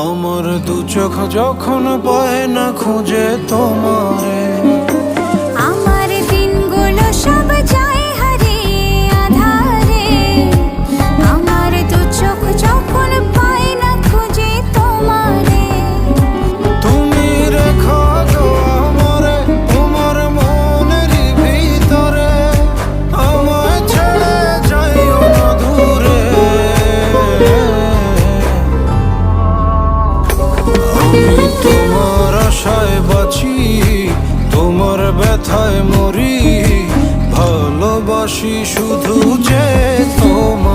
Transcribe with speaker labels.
Speaker 1: আমার দু চোখ যখন পায় না খুঁজে তোমার কথায় মরি ভালোবাসি শুধু যে তোমার